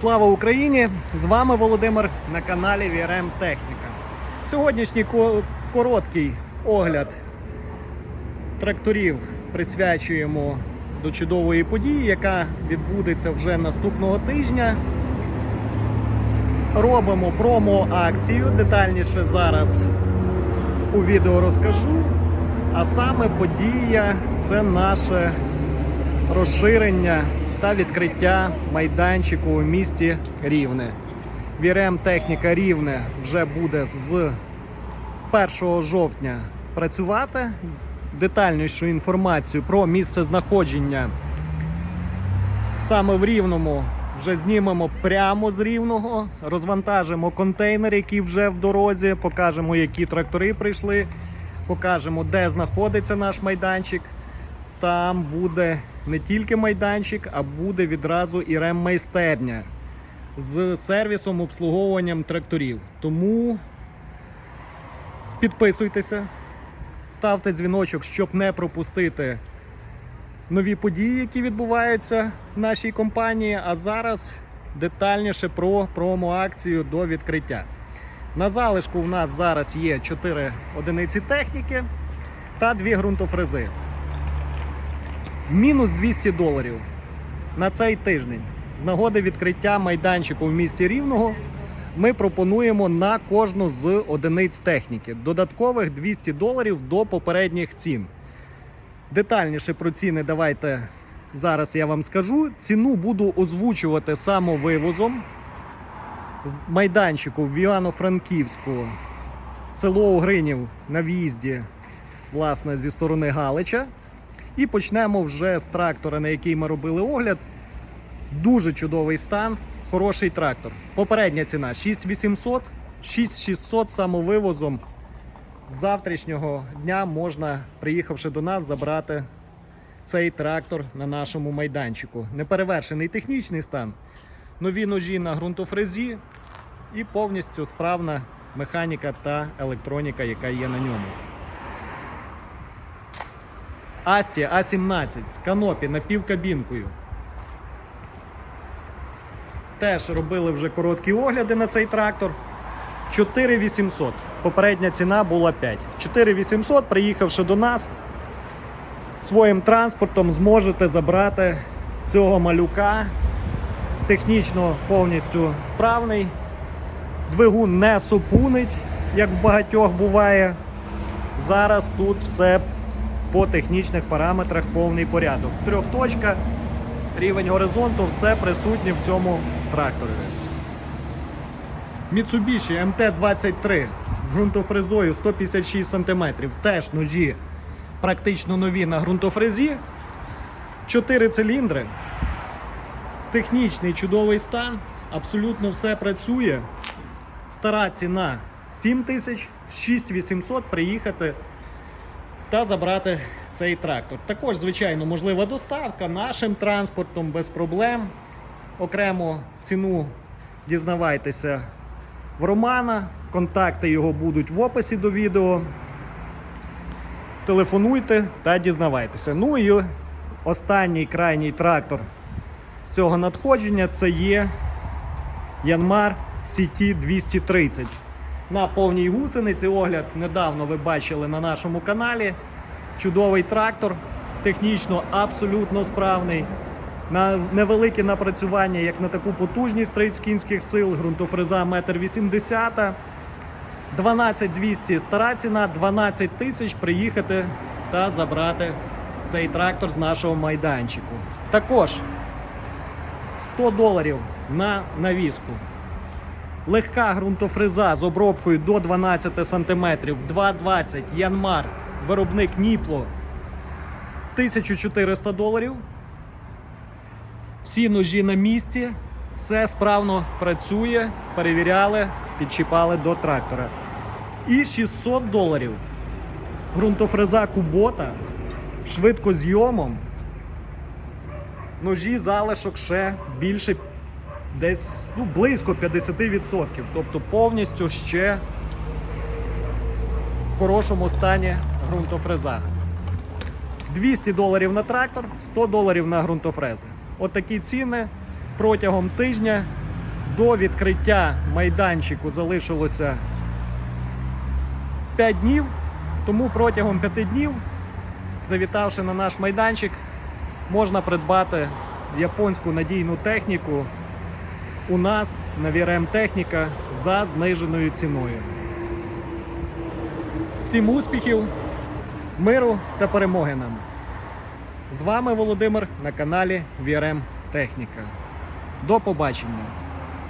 Слава Україні! З вами Володимир на каналі VRM Техніка. Сьогоднішній короткий огляд тракторів присвячуємо до чудової події, яка відбудеться вже наступного тижня. Робимо промо-акцію. Детальніше зараз у відео розкажу. А саме подія це наше розширення та відкриття майданчику у місті Рівне. Вірем техніка Рівне вже буде з 1 жовтня працювати. Детальнішу інформацію про місце знаходження саме в Рівному вже знімемо прямо з Рівного, розвантажимо контейнер, який вже в дорозі, покажемо, які трактори прийшли, покажемо, де знаходиться наш майданчик. Там буде не тільки майданчик, а буде відразу і реммайстерня з сервісом обслуговуванням тракторів. Тому підписуйтеся, ставте дзвіночок, щоб не пропустити нові події, які відбуваються в нашій компанії. А зараз детальніше про промо-акцію до відкриття. На залишку в нас зараз є 4 одиниці техніки та 2 ґрунтофрези. Мінус 200 доларів на цей тиждень. З нагоди відкриття майданчику в місті Рівного ми пропонуємо на кожну з одиниць техніки додаткових 200 доларів до попередніх цін. Детальніше про ціни давайте зараз я вам скажу. Ціну буду озвучувати самовивозом з майданчику в Івано-Франківську, село Угринів на в'їзді, власне, зі сторони Галича. І почнемо вже з трактора, на який ми робили огляд. Дуже чудовий стан, хороший трактор. Попередня ціна 6800, 6600 самовивозом. З завтрашнього дня можна, приїхавши до нас, забрати цей трактор на нашому майданчику. Неперевершений технічний стан, нові ножі на ґрунтофрезі і повністю справна механіка та електроніка, яка є на ньому. Асті А17 з канопі напівкабінкою. Теж робили вже короткі огляди на цей трактор. 4800. Попередня ціна була 5. 4800, приїхавши до нас, своїм транспортом зможете забрати цього малюка. Технічно повністю справний. Двигун не супунить, як в багатьох буває. Зараз тут все по технічних параметрах повний порядок. Трьохточка, рівень горизонту, все присутнє в цьому тракторі. Mitsubishi MT-23 з ґрунтофрезою 156 см. Теж ножі практично нові на ґрунтофрезі. 4 циліндри. Технічний чудовий стан. Абсолютно все працює. Стара ціна 7 тисяч, 6800 приїхати та забрати цей трактор. Також, звичайно, можлива доставка нашим транспортом без проблем. Окремо ціну дізнавайтеся в Романа. Контакти його будуть в описі до відео. Телефонуйте та дізнавайтеся. Ну і останній крайній трактор з цього надходження це є Янмар CT 230 на повній гусениці. Огляд недавно ви бачили на нашому каналі. Чудовий трактор, технічно абсолютно справний. На невелике напрацювання, як на таку потужність трейдскінських сил, ґрунтофреза 1,80 м. 12200 стара ціна, 12 тисяч приїхати та забрати цей трактор з нашого майданчику. Також 100 доларів на навіску. Легка ґрунтофреза з обробкою до 12 см, 2,20 Янмар, виробник Ніпло 1400 доларів. Всі ножі на місці, все справно працює, перевіряли, підчіпали до трактора. І 600 доларів. Ґрунтофреза Кубота, швидкозйомом. Ножі залишок ще більше десь ну, близько 50%. Тобто повністю ще в хорошому стані ґрунтофреза. 200 доларів на трактор, 100 доларів на ґрунтофрези. От ціни протягом тижня До відкриття майданчику залишилося 5 днів, тому протягом 5 днів, завітавши на наш майданчик, можна придбати японську надійну техніку у нас на VRM Техніка за зниженою ціною. Всім успіхів, миру та перемоги нам! З вами Володимир на каналі VRM Техніка. До побачення!